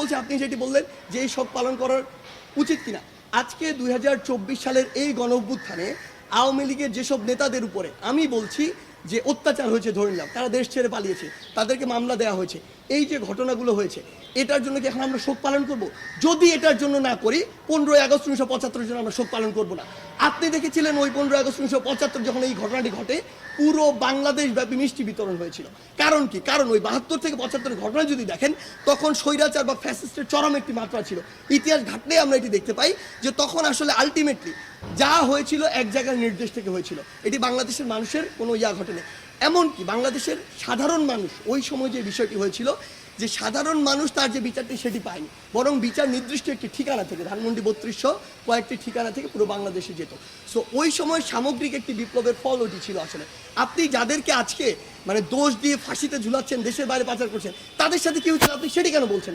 বলছি, আপনি সেটি বললেন যে এই শোক পালন করার উচিত কিনা। আজকে দুই হাজার চব্বিশ সালের এই গণ অভ্যুত্থানে আওয়ামী লীগের যেসব নেতাদের উপরে আমি বলছি যে অত্যাচার হয়েছে, ধরে নিলাম, তারা দেশ ছেড়ে পালিয়েছে, তাদেরকে মামলা দেওয়া হয়েছে, এই যে ঘটনাগুলো হয়েছে, এটার জন্য কি এখন আমরা শোক পালন করব? যদি এটার জন্য না করি, পনেরোই আগস্ট উনিশশো পঁচাত্তরের জন্য আমরা শোক পালন করব না। আপনি দেখেছিলেন ওই পনেরোই আগস্ট উনিশশো পঁচাত্তর যখন এই ঘটনাটি ঘটে, পুরো বাংলাদেশ ব্যাপী মিষ্টি বিতরণ হয়েছিল। কারণ কি? কারণ ওই বাহাত্তর থেকে পঁচাত্তরের ঘটনা যদি দেখেন, তখন স্বৈরাচার বা ফ্যাসিস্টের চরম একটি মাত্রা ছিল। ইতিহাস ঘাটলে আমরা এটি দেখতে পাই যে তখন আসলে আলটিমেটলি যা হয়েছিল এক জায়গার নির্দেশ থেকে হয়েছিল। এটি বাংলাদেশের মানুষের কোনো ইয়া ঘটেনি এমনকি বাংলাদেশের সাধারণ মানুষ, ওই সময় যে বিষয়টি হয়েছিল, যে সাধারণ মানুষ তার যে বিচারটি সেটি পায়নি। বরং বিচার নির্দিষ্ট একটি ঠিকানা থেকে, ধানমন্ডি বত্রিশশো কয়েকটি ঠিকানা থেকে পুরো বাংলাদেশে যেত। সো ওই সময় সামগ্রিক একটি বিপ্লবের ফল ওটি ছিল আসলে। আপনি যাদেরকে আজকে মানে দোষ দিয়ে ফাঁসিতে ঝুলাচ্ছেন, দেশের বাইরে পাচার করছেন, তাদের সাথে কি হচ্ছিল আপনি সেটি কেন বলছেন?